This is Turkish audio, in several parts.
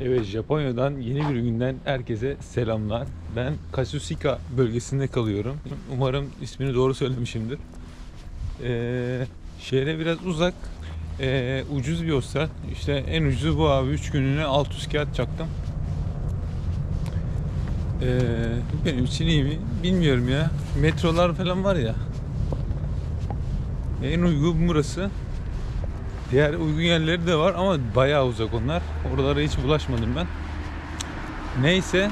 Evet Japonya'dan yeni bir günden herkese selamlar. Ben Kasushika bölgesinde kalıyorum. Umarım ismini doğru söylemişimdir. Ee, şehre biraz uzak. Ee, ucuz bir hostel. İşte en ucuzu bu abi. 3 günlüğüne 600 kağıt çaktım. Ee, benim için iyi mi? Bilmiyorum ya. Metrolar falan var ya. En uygun burası. Diğer uygun yerleri de var ama bayağı uzak onlar. Oralara hiç bulaşmadım ben. Neyse.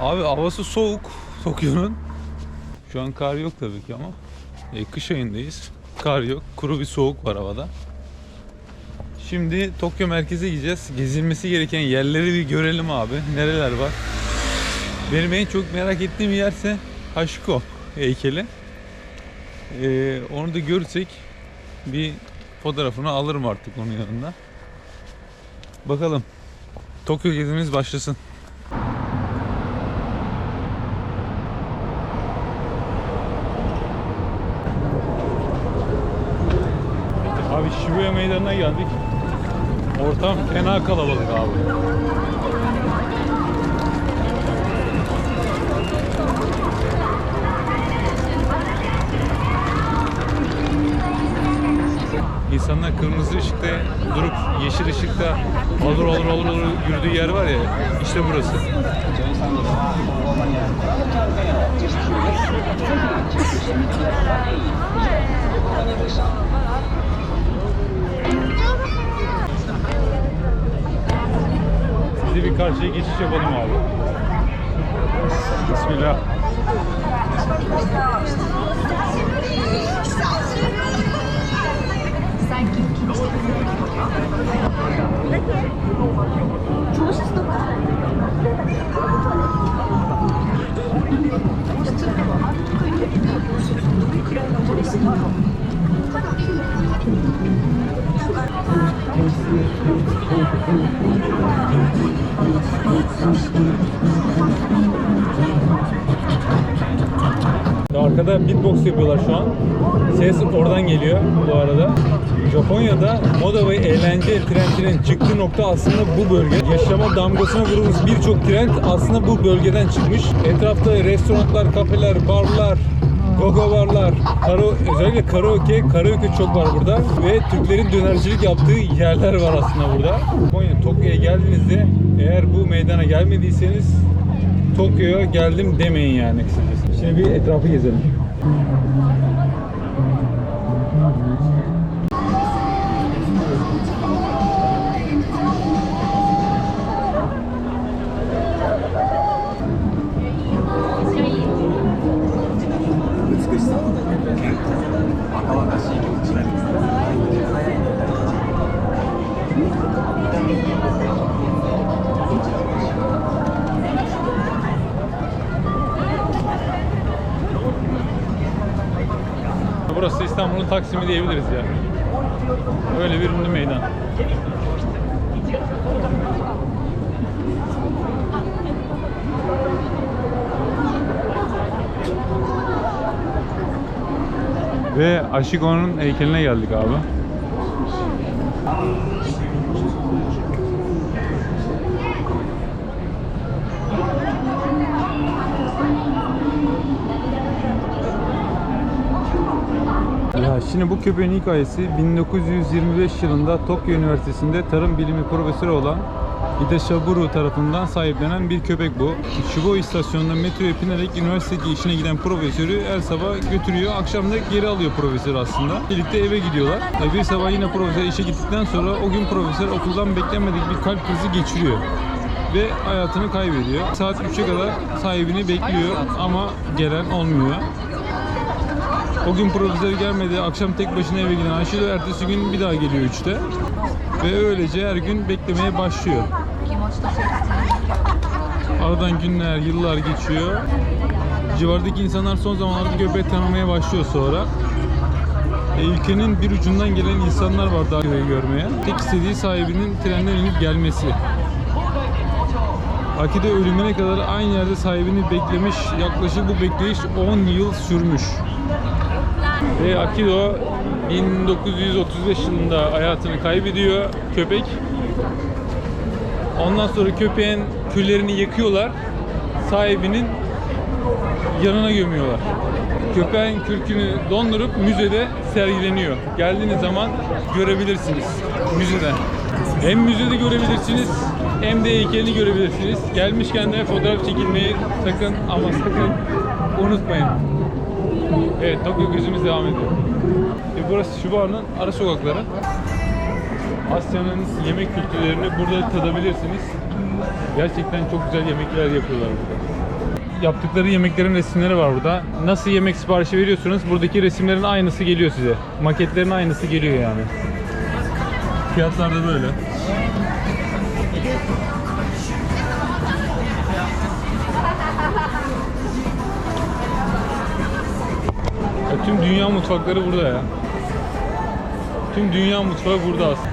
Abi havası soğuk Tokyo'nun. Şu an kar yok tabii ki ama. E, kış ayındayız. Kar yok. Kuru bir soğuk var havada. Şimdi Tokyo merkeze gideceğiz. Gezilmesi gereken yerleri bir görelim abi. Nereler var? Benim en çok merak ettiğim yerse Hashiko heykeli. Ee, onu da görürsek bir fotoğrafını alırım artık onun yanında. Bakalım. Tokyo gezimiz başlasın. Abi Shibuya meydanına geldik. Ortam fena kalabalık abi. İnsanlar kırmızı ışıkta durup yeşil ışıkta olur olur olur olur yürüdüğü yer var ya işte burası. Sizi bir karşıya geçiş yapalım abi. Bismillah. Arkada beatbox yapıyorlar şu an. Ses oradan geliyor bu arada. Japonya'da moda ve eğlence trendinin çıktığı nokta aslında bu bölge. Yaşama damgasına vurulmuş birçok trend aslında bu bölgeden çıkmış. Etrafta restoranlar, kafeler, barlar, gogo barlar, karo, özellikle karaoke, karaoke çok var burada ve Türklerin dönercilik yaptığı yerler var aslında burada. Japonya, Tokyo'ya geldiğinizde eğer bu meydana gelmediyseniz Tokyo'ya geldim demeyin yani kısacası. Şimdi bir etrafı gezelim. Taksim'i diyebiliriz ya. Öyle bir ünlü meydan. Ve Ashiko'nun heykeline geldik abi. Şimdi bu köpeğin hikayesi 1925 yılında Tokyo Üniversitesi'nde tarım bilimi profesörü olan Hideshaburo tarafından sahiplenen bir köpek bu. Shibuya istasyonunda metroya binerek üniversitedeki işine giden profesörü her sabah götürüyor. Akşam da geri alıyor profesör aslında. Birlikte eve gidiyorlar. E bir sabah yine profesör işe gittikten sonra o gün profesör okuldan beklenmedik bir kalp krizi geçiriyor. Ve hayatını kaybediyor. Saat 3'e kadar sahibini bekliyor ama gelen olmuyor. O gün profesör gelmedi. Akşam tek başına eve giden Ayşe de ertesi gün bir daha geliyor 3'te. Ve öylece her gün beklemeye başlıyor. Aradan günler, yıllar geçiyor. Civardaki insanlar son zamanlarda köpek tanımaya başlıyor sonra. E, ülkenin bir ucundan gelen insanlar var daha görmeye. Tek istediği sahibinin trenden inip gelmesi. Akide ölümüne kadar aynı yerde sahibini beklemiş. Yaklaşık bu bekleyiş 10 yıl sürmüş. Ve Akido 1935 yılında hayatını kaybediyor köpek. Ondan sonra köpeğin küllerini yakıyorlar. Sahibinin yanına gömüyorlar. Köpeğin kürkünü dondurup müzede sergileniyor. Geldiğiniz zaman görebilirsiniz müzede. Hem müzede görebilirsiniz hem de heykelini görebilirsiniz. Gelmişken de fotoğraf çekilmeyi sakın ama sakın unutmayın. Evet Tokyo gözümüz devam ediyor. E burası Shiba'nın ara sokakları. Asya'nın yemek kültürlerini burada tadabilirsiniz. Gerçekten çok güzel yemekler yapıyorlar burada. Yaptıkları yemeklerin resimleri var burada. Nasıl yemek siparişi veriyorsunuz? Buradaki resimlerin aynısı geliyor size. Maketlerin aynısı geliyor yani. Fiyatlar da böyle. Tüm dünya mutfakları burada ya. Tüm dünya mutfağı burada aslında.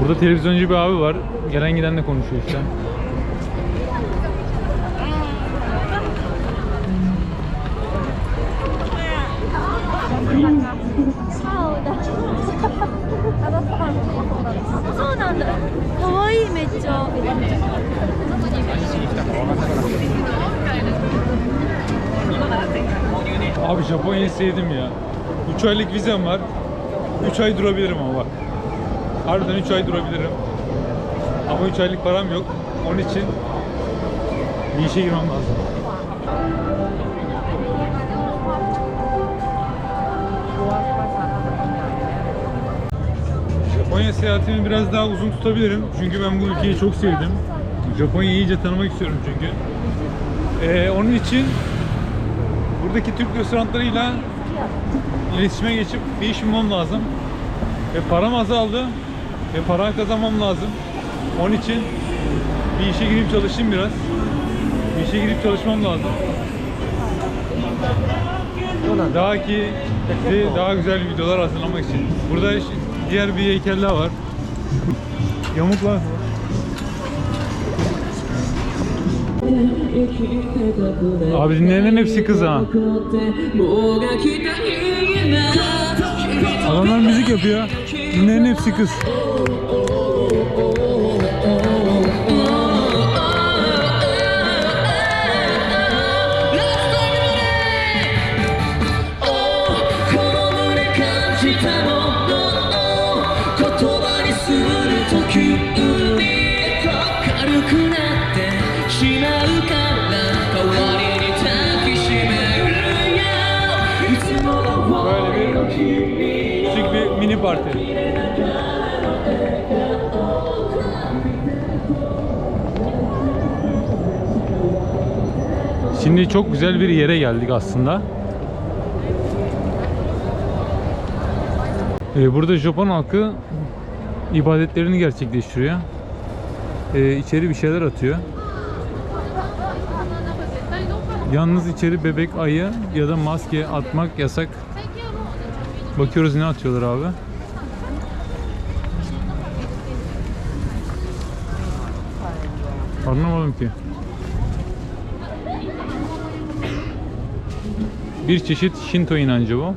Burada televizyoncu bir abi var. Gelen gidenle konuşuyor işte. 아, そうなんだ。可愛いめっちゃ。 Abi Japonya'yı sevdim ya. 3 aylık vizem var. 3 ay durabilirim ama bak. Harbiden 3 ay durabilirim. Ama 3 aylık param yok. Onun için bir işe girmem lazım. Japonya seyahatimi biraz daha uzun tutabilirim. Çünkü ben bu ülkeyi çok sevdim. Japonya'yı iyice tanımak istiyorum çünkü. Ee, onun için buradaki Türk restoranlarıyla iletişime geçip bir iş bulmam lazım. Ve param azaldı. Ve para kazanmam lazım. Onun için bir işe girip çalışayım biraz. Bir işe girip çalışmam lazım. Daha ki size daha güzel videolar hazırlamak için. Burada diğer bir heykel daha var. Yamuklar var. Abi dinleyenlerin hepsi kız ha. Adamlar müzik yapıyor. Dinleyen hepsi kız. Böyle bir küçük bir mini parti. Şimdi çok güzel bir yere geldik aslında. Ee, burada Japon halkı ibadetlerini gerçekleştiriyor. Ee, içeri bir şeyler atıyor. Yalnız içeri bebek ayı ya da maske atmak yasak. Bakıyoruz ne atıyorlar abi. Anlamadım ki. Bir çeşit Shinto inancı bu.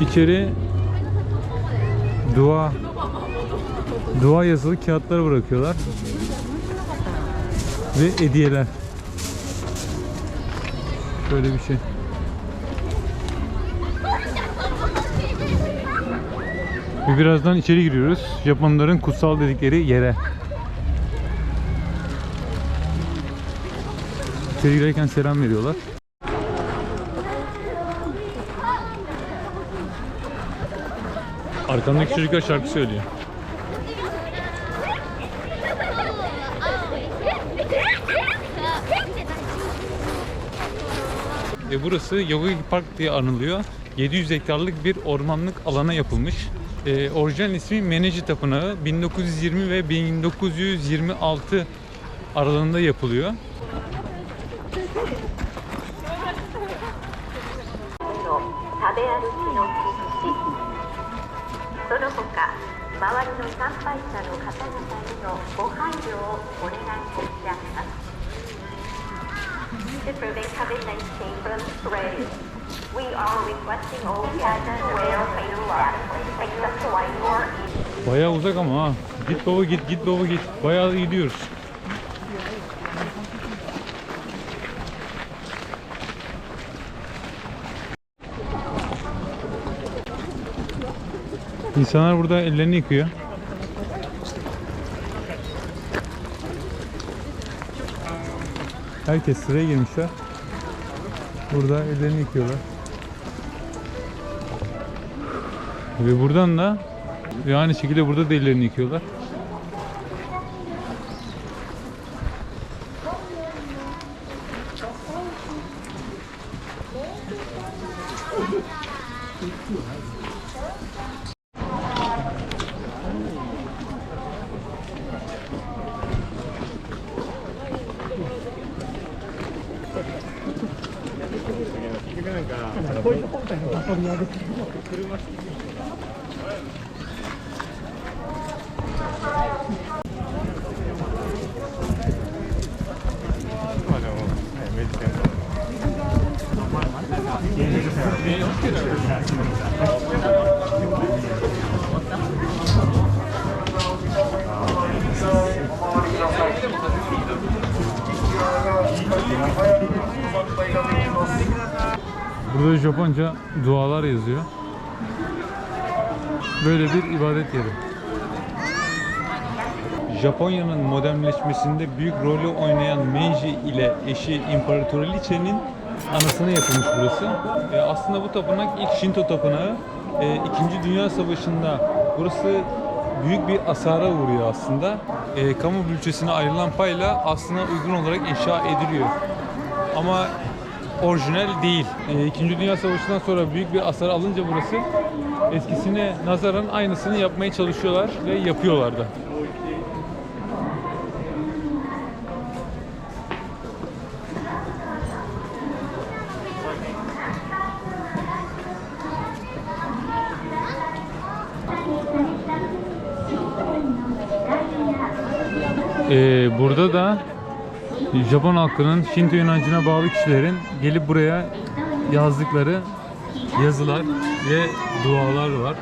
İçeri dua dua yazılı kağıtlar bırakıyorlar. Ve hediyeler. Böyle bir şey. Ve birazdan içeri giriyoruz. Japonların kutsal dedikleri yere. İçeri girerken selam veriyorlar. Arkamdaki çocuklar şarkı söylüyor. E burası Yogi Park diye anılıyor. 700 hektarlık bir ormanlık alana yapılmış. E, orijinal ismi Meneci Tapınağı 1920 ve 1926 aralığında yapılıyor. の食べ歩きの禁止その他周りの参拝者の方々へのご配慮をお願い申し上げます To prevent COVID-19 from spread. we are requesting all guests to wear face masks except white you're in. Bayağı uzak ama ha. Git baba git, git baba git. Bayağı gidiyoruz. İnsanlar burada ellerini yıkıyor. Herkes sıraya girmişler. Burada ellerini yıkıyorlar. Ve buradan da ve aynı şekilde burada da ellerini yıkıyorlar. August Burada Japonca dualar yazıyor. Böyle bir ibadet yeri. Japonya'nın modernleşmesinde büyük rolü oynayan Meiji ile eşi İmparatoriçe'nin anısına yapılmış burası. E, aslında bu tapınak ilk Shinto tapınağı. E, İkinci Dünya Savaşı'nda burası büyük bir asara uğruyor aslında. E, kamu bütçesine ayrılan payla aslına uygun olarak inşa ediliyor. Ama orijinal değil. E, İkinci Dünya Savaşı'ndan sonra büyük bir hasar alınca burası eskisine nazaran aynısını yapmaya çalışıyorlar ve yapıyorlar da. Ee, burada da Japon halkının Shinto inancına bağlı kişilerin gelip buraya yazdıkları yazılar ve dualar var.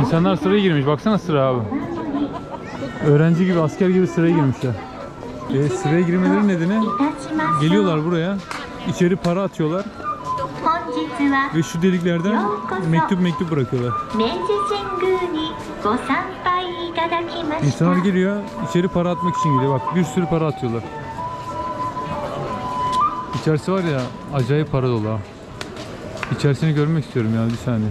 İnsanlar sıraya girmiş. Baksana sıra abi. Öğrenci gibi, asker gibi sıraya girmişler. E, sıraya girmeleri nedeni geliyorlar buraya. İçeri para atıyorlar. Ve şu deliklerden mektup mektup bırakıyorlar. İnsanlar geliyor, içeri para atmak için gidiyor. Bak bir sürü para atıyorlar. İçerisi var ya, acayip para dolu ha. İçerisini görmek istiyorum ya, bir saniye.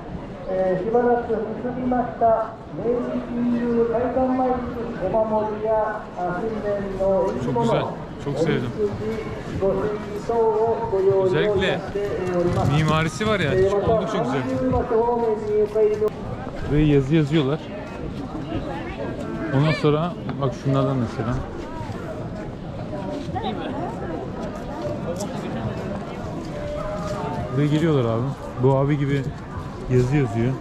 えーしばらく進みました明治神宮会館前にお守りやあ新年の縁起 Çok 物、 güzel, çok sevdim. おみくじご祝儀等をご用意をいた Özellikle しております。 Mimarisi var ya えーまた oldukça güzel. 安住町方面にお帰りの Ve yazı yazıyorlar. Ondan sonra bak şunlardan mesela. Buraya geliyorlar abi. Bu abi gibi yazı yazıyor.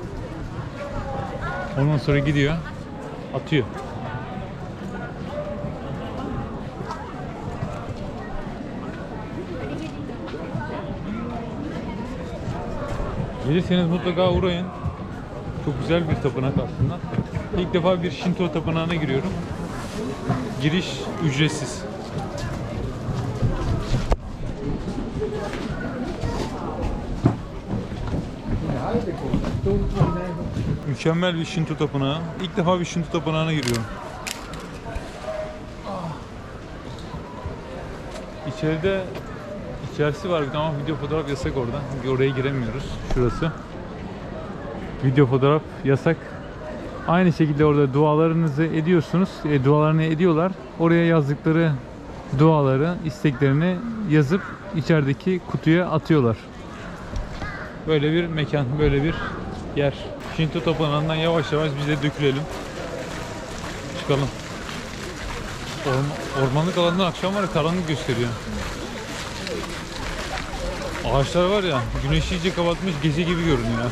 Ondan sonra gidiyor. Atıyor. Gelirseniz mutlaka uğrayın. Çok güzel bir tapınak aslında. İlk defa bir Shinto tapınağına giriyorum. Giriş ücretsiz. Mükemmel bir Shinto tapınağı. İlk defa bir Shinto tapınağına giriyorum. İçeride içerisi var bir ama video fotoğraf yasak orada. Oraya giremiyoruz. Şurası. Video fotoğraf yasak. Aynı şekilde orada dualarınızı ediyorsunuz. E, dualarını ediyorlar. Oraya yazdıkları duaları, isteklerini yazıp içerideki kutuya atıyorlar. Böyle bir mekan, böyle bir yer. Shinto tapınağından yavaş yavaş biz dökülelim. Çıkalım. Orma- ormanlık alandan akşam var ya karanlık gösteriyor. Ağaçlar var ya güneşi iyice kapatmış gece gibi görünüyor.